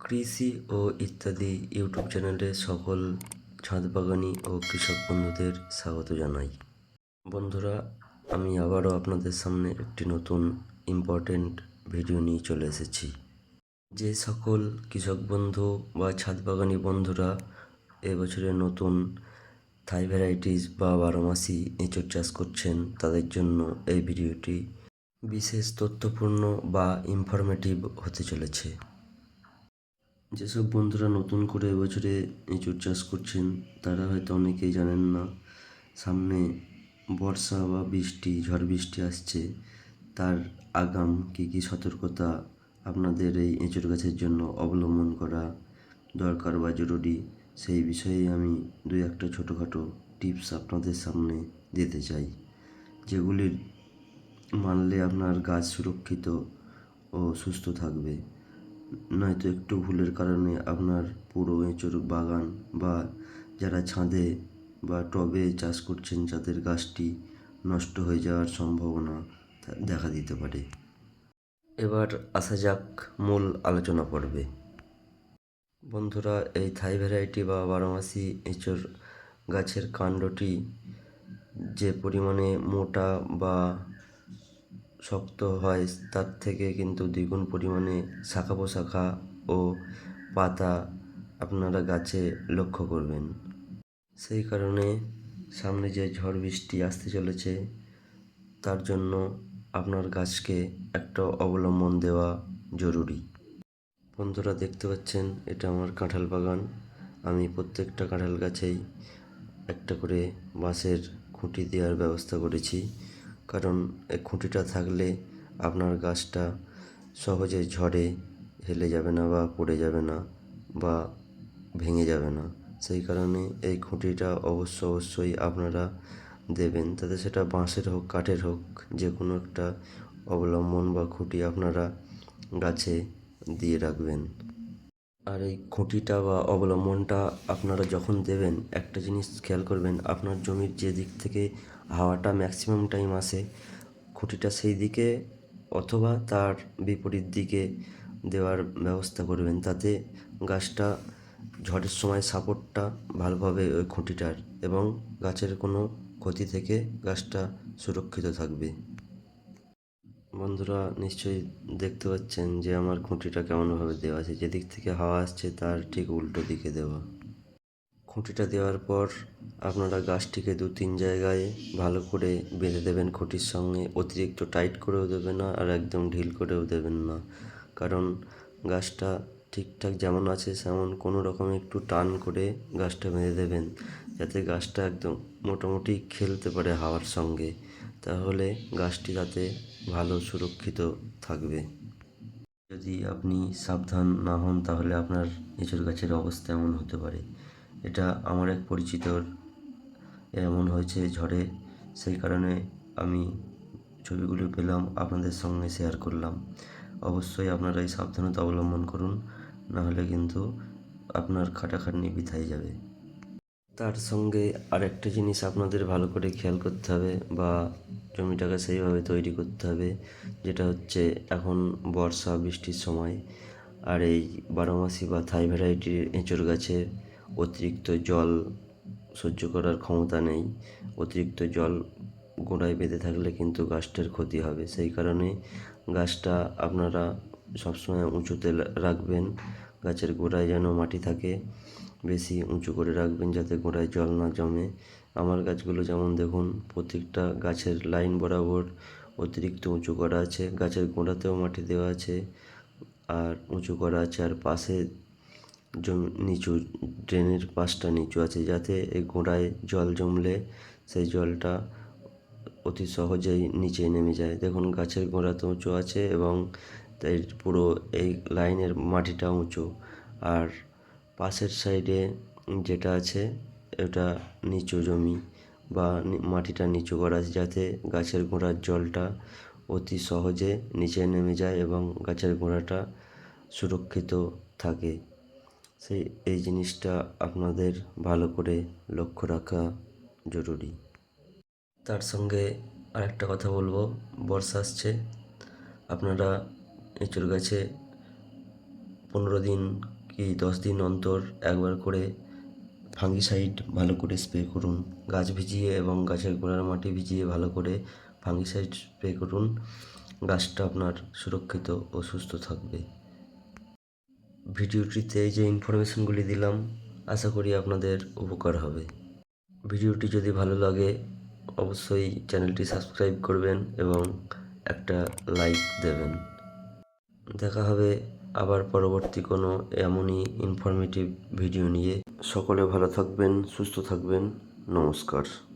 কৃষি ও ইত্যাদি ইউটিউব চ্যানেলে সকল ছাদ বাগানি ও কৃষক বন্ধুদের স্বাগত জানাই। বন্ধুরা, আমি আবারও আপনাদের সামনে একটি নতুন ইম্পর্টেন্ট ভিডিও নিয়ে চলে এসেছি। যে সকল কৃষক বন্ধু বা ছাদ বাগানি বন্ধুরা এবছরে নতুন থাই ভ্যারাইটিস বা বারোমাসি এঁচড় চাষ করছেন, তাদের জন্য এই ভিডিওটি বিশেষ তথ্যপূর্ণ বা ইনফরমেটিভ হতে চলেছে। যেসব বন্ধুরা নতুন করে এবছরে এঁচুর চাষ করছেন, তারা হয়তো অনেকেই জানেন না, সামনে বর্ষা বা বৃষ্টি, ঝড় বৃষ্টি আসছে, তার আগাম কী কী সতর্কতা আপনাদের এই এঁচড় গাছের জন্য অবলম্বন করা দরকার বা জরুরি, সেই বিষয়ে আমি দুই একটা ছোটোখাটো টিপস আপনাদের সামনে দিতে চাই, যেগুলির মানলে আপনার গাছ সুরক্ষিত ও সুস্থ থাকবে। নয়তো একটু ভুলের কারণে আপনার পুরো এঁচড় বাগান বা যারা ছাদে বা টবে চাষ করছেন, যাদের গাছটি নষ্ট হয়ে যাওয়ার সম্ভাবনা দেখা দিতে পারে। এবার আসা যাক মূল আলোচনা পর্বে। বন্ধুরা, এই থাই ভ্যারাইটি বা বারোমাসি এঁচড় গাছের কাণ্ডটি যে পরিমাণে মোটা বা শক্ত হয়, তার থেকে কিন্তু দ্বিগুণ পরিমাণে শাখা পোশাখা ও পাতা আপনারা গাছে লক্ষ্য করবেন। সেই কারণে সামনে যে ঝড় বৃষ্টি আসতে চলেছে, তার জন্য আপনার গাছকে একটা অবলম্বন দেওয়া জরুরি। বন্ধুরা, দেখতে পাচ্ছেন, এটা আমার কাঁঠাল বাগান। আমি প্রত্যেকটা কাঁঠাল গাছেই একটা করে বাঁশের খুঁটি দেওয়ার ব্যবস্থা করেছি। কারণ এই খুঁটিটা থাকলে আপনার গাছটা সহজে ঝড়ে হেলে যাবে না বা পড়ে যাবে না বা ভেঙে যাবে না। সেই কারণে এই খুঁটিটা অবশ্য অবশ্যই আপনারা দেবেন। তাতে সেটা বাঁশের হোক, কাঠের হোক যে কোনো একটা অবলম্বন বা খুঁটি আপনারা গাছে দিয়ে রাখবেন। আর এই খুঁটিটা বা অবলম্বনটা আপনারা যখন দেবেন, একটা জিনিস খেয়াল করবেন, আপনার জমির যে দিক থেকে হাওয়াটা ম্যাক্সিমাম টাইম আসে খুঁটিটা সেই দিকে অথবা তার বিপরীত দিকে দেওয়ার ব্যবস্থা করবেন তাতে গাছটা ঝড়ের সময় সাপোর্টটা ভালোভাবে ওই খুঁটিটার এবং গাছের কোনো ক্ষতি থেকে গাছটা সুরক্ষিত থাকবে। বন্ধুরা, নিশ্চয়ই দেখতে পাচ্ছেন যে আমার খুঁটিটা কেমনভাবে দেওয়া আছে। যেদিক থেকে হাওয়া আসছে তার ঠিক উল্টো দিকে দেওয়া। খুঁটিটা দেওয়ার পর আপনারা গাছটিকে দু তিন জায়গায় ভালো করে বেঁধে দেবেন খুঁটির সঙ্গে। অতিরিক্ত টাইট করেও দেবেন না আর একদম ঢিল করেও দেবেন না। কারণ গাছটা ঠিকঠাক যেমন আছে সেমন কোনো রকম একটু টান করে গাছটা বেঁধে দেবেন, যাতে গাছটা একদম মোটামুটি খেলতে পারে হাওয়ার সঙ্গে। তাহলে গাছটি তাতে ভালো সুরক্ষিত থাকবে। যদি আপনি সাবধান না হন তাহলে আপনার এঁচড় গাছের অবস্থা এমন হতে পারে। এটা আমার এক পরিচিতর। এমন হয়েছে ঝড়ে, সেই কারণে আমি ছবিগুলো পেলাম, আপনাদের সঙ্গে শেয়ার করলাম। অবশ্যই আপনারা এই সাবধানতা অবলম্বন করুন, নাহলে কিন্তু আপনার খাটাখাটনি বিথাই যাবে। তার সঙ্গে আরেকটা জিনিস আপনাদের ভালো করে খেয়াল করতে হবে, বা জমিটাকে সেইভাবে তৈরি করতে হবে, যেটা হচ্ছে এখন বর্ষা, বৃষ্টির সময়, আর এই বারোমাসি বা থাই ভ্যারাইটির এঁচড় গাছের অতিরিক্ত জল সহ্য করার ক্ষমতা নেই। অতিরিক্ত জল গোড়ায় বেঁধে থাকলে কিন্তু গাছটার ক্ষতি হবে। সেই কারণে গাছটা আপনারা সবসময় উঁচুতে রাখবেন। গাছের গোড়ায় যেন মাটি থাকে, বেশি উঁচু করে রাখবেন যাতে গোড়ায় জল না জমে। আমার গাছগুলো যেমন দেখুন, প্রত্যেকটা গাছের লাইন বরাবর অতিরিক্ত উঁচু করা আছে। গাছের গোড়াতেও মাটি দেওয়া আছে, আর উঁচু করা আছে, আর পাশে নিচু ড্রেনের পাশটা নিচু আছে যাতে এই গোড়ায় জল জমলে সেই জলটা অতি সহজেই নিচে নেমে যায়। দেখুন, গাছের গোড়া তো উঁচু আছে এবং তাই পুরো এই লাইনের মাটিটা উঁচু। আর পাশের সাইডে যেটা আছে এটা নিচু জমি বা মাটিটা নিচু করা আছে যাতে গাছের গোড়ার জলটা অতি সহজে নিচে নেমে যায় এবং গাছের গোড়াটা সুরক্ষিত থাকে। সেই এই জিনিসটা আপনাদের ভালো করে লক্ষ্য রাখা জরুরি। তার সঙ্গে আরেকটা কথা বলব, বর্ষা আসছে। আপনারা এঁচড় গাছে পনেরো দিন কি দশ দিন অন্তর একবার করে ফাঙ্গিসাইড ভালো করে স্প্রে করুন। গাছ ভিজিয়ে এবং গাছের গোড়ার মাটি ভিজিয়ে ভালো করে ফাঙ্গিসাইড স্প্রে করুন। গাছটা আপনার সুরক্ষিত ও সুস্থ থাকবে। ভিডিওটিতে যে ইনফরমেশনগুলি দিলাম, আশা করি আপনাদের উপকার হবে। ভিডিওটি যদি ভালো লাগে, অবশ্যই চ্যানেলটি সাবস্ক্রাইব করবেন এবং একটা লাইক দেবেন। দেখা হবে আবার পরবর্তী কোনো এমনই ইনফরমেটিভ ভিডিও নিয়ে। সকলে ভালো থাকবেন, সুস্থ থাকবেন। নমস্কার।